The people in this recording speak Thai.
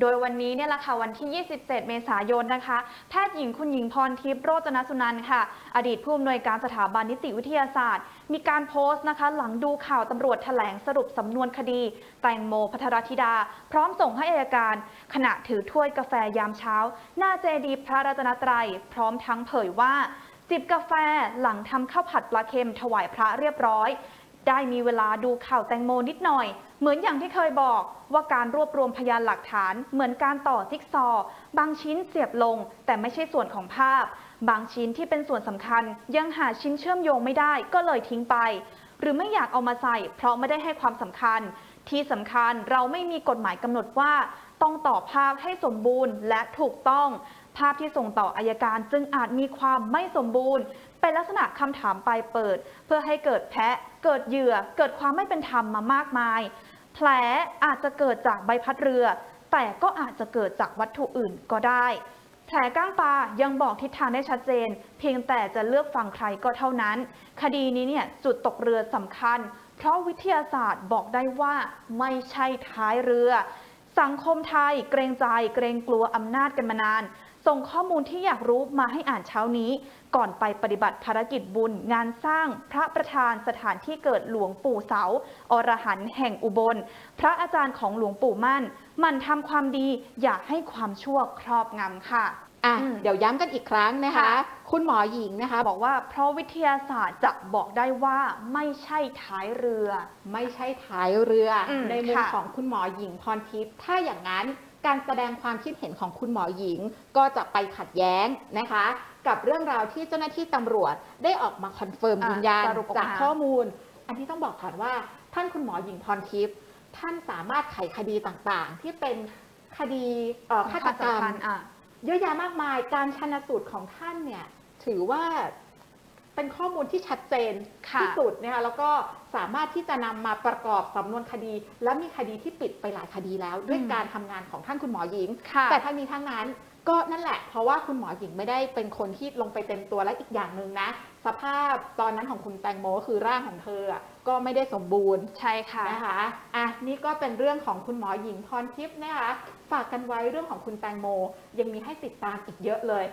โดยวันนี้เนี่ยแหละค่ะวันที่ 27 เมษายนนะคะ แพทย์หญิงคุณหญิงพรทิพย์โรจนสุนันท์ค่ะ อดีตผู้อำนวยการสถาบันนิติวิทยาศาสตร์ มีการโพสต์นะคะ หลังดูข่าวตำรวจแถลงสรุปสำนวนคดี แตงโมพัทรธิดา พร้อมส่งให้อัยการ ขณะถือถ้วยกาแฟยามเช้า หน้าเจดีพระรัตนตรัย พร้อมทั้งเผยว่าจิบกาแฟหลังทำข้าวผัดปลาเค็มถวายพระเรียบร้อย ได้มีเวลาดูข่าวแตงโมนิดหน่อย เหมือนอย่างที่เคยบอกว่าการรวบรวมพยานหลักฐานเหมือนการต่อซิกซอ บางชิ้นเสียบลง แต่ไม่ใช่ส่วนของภาพ บางชิ้นที่เป็นส่วนสำคัญ ยังหาชิ้นเชื่อมโยงไม่ได้ก็เลยทิ้งไป หรือไม่อยากเอามาใส่ เพราะไม่ได้ให้ความสำคัญ ที่สำคัญเราไม่มีกฎหมายกำหนดว่า ต้องต่อภาพให้สมบูรณ์และถูกต้อง ภาพที่ส่งต่ออายการจึงอาจมีความไม่สมบูรณ์ เป็นลักษณะคำถามปลายเปิด เพื่อให้เกิดแพะ เกิดเหยื่อ เกิดความไม่เป็นธรรมมามากมาย แผลอาจจะเกิดจากใบพัดเรือ แต่ก็อาจจะเกิดจากวัตถุอื่นก็ได้ แผลก้างปลายังบอกทิศทางได้ชัดเจน เพียงแต่จะเลือกฟังใครก็เท่านั้น คดีนี้เนี่ยจุดตกเรือสำคัญ เพราะวิทยาศาสตร์บอกได้ว่าไม่ใช่ท้ายเรือ สังคมไทยเกรงใจเกรงกลัวอำนาจกันมานาน ส่งข้อมูลที่อยากรู้มาให้อ่านเช้านี้ ก่อนไปปฏิบัติภารกิจบุญ งานสร้างพระประธานสถานที่เกิดหลวงปู่เสา อรหันต์แห่งอุบล พระอาจารย์ของหลวงปู่มั่น มันทำความดีอย่าให้ความชั่วครอบงำค่ะ อะอืม เดี๋ยวย้ำกันอีกครั้งนะคะค่ะคุณหมอหญิงนะคะ บอกว่าเพราะวิทยาศาสตร์จะบอกได้ว่าไม่ใช่ท้ายเรือ ไม่ใช่ท้ายเรืออมในมุมค่ะ ของคุณหมอหญิงพรทิพย์ถ้าอย่างนั้นการแสดงความคิดเห็นของคุณหมอหญิงก็จะไปขัดแย้งนะคะ กับเรื่องราวที่เจ้าหน้าที่ตำรวจได้ออกมาคอนเฟิร์มอะยืนยันสรุปออกมา จากข้อมูล อันที่ต้องบอกก่อนว่า ท่านคุณหมอหญิงพรทิพย์ท่านสามารถไขคดีต่างๆ ที่เป็นคดีเอ่อฆาตกรรมสำคัญอะ เยอะแยะมากมายการชันสูตรของท่านเนี่ยถือว่าเป็นข้อมูลที่ชัดเจนค่ะที่สุดนะคะแล้วก็สามารถที่จะนำมาประกอบสำนวนคดี และมีคดีที่ปิดไปหลายคดีแล้ว ด้วยอืมการทำงานของท่านคุณหมอหญิงค่ะแต่ทั้งนี้ทั้งนั้น ก็นั่นแหละ เพราะว่าคุณหมอหญิงไม่ได้เป็นคนที่ลงไปเต็มตัวและอีกอย่างหนึ่งนะ สภาพตอนนั้นของคุณแตงโมก็คือร่างของเธออะก็ไม่ได้สมบูรณ์ใช่ค่ะนะคะอะนี่ก็เป็นเรื่องของคุณหมอหญิงพรทิพย์นะคะฝากกันไว้เรื่องของคุณแตงโม ยังมีให้ติดตามอีกเยอะเลย